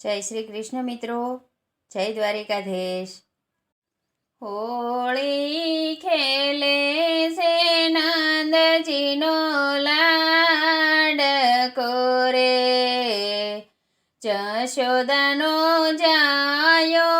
જય શ્રી કૃષ્ણ મિત્રો. જય દ્વારિકાધીશ. હોળી ખેલે છે નંદજીનો લાડકો રે જશોદાનો જાયો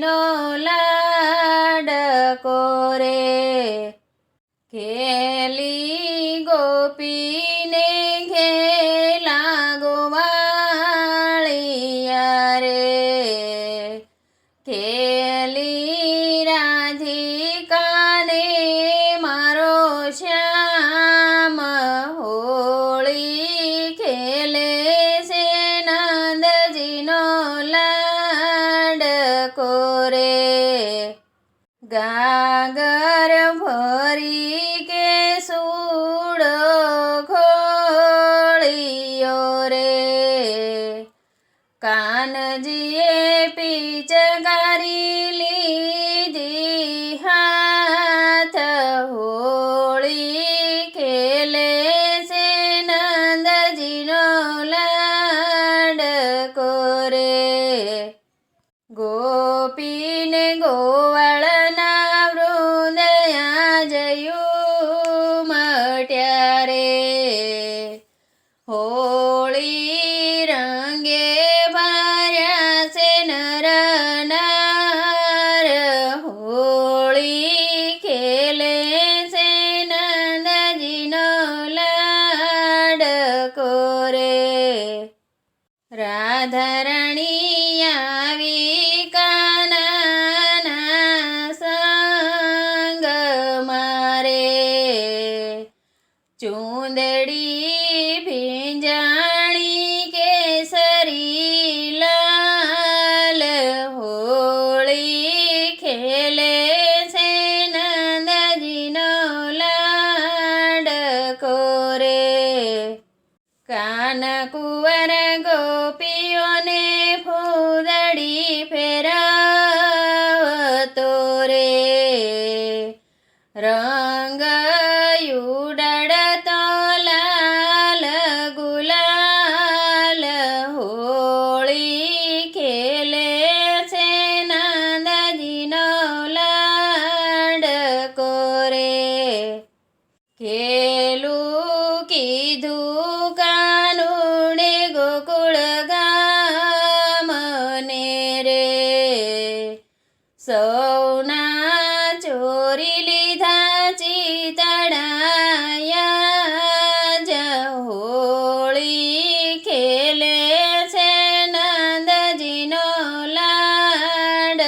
no la ધરણી આવી કાના સંગ મારે. ચૂંદડી ભીંજાણી કેસરી લાલ હોળી ખેલે છે નંદજીનો લાડ કોરે. કાનકુ લીધું કાનુણે ગોકુળ ગામને રે. સૌના ચોરી લીધા ચિતડાયા જ હોળી ખેલે છે નંદજીનો લાડ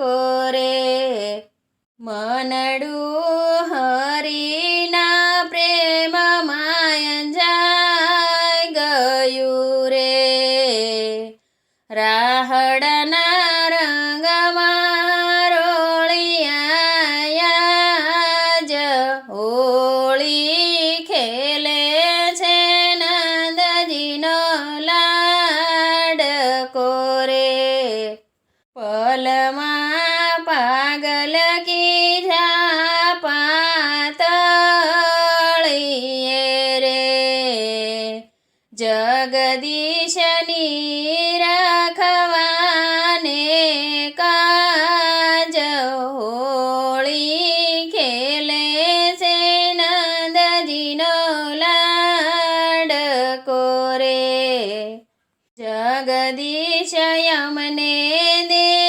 કોરે મનડ રે જગદીશ યમને દે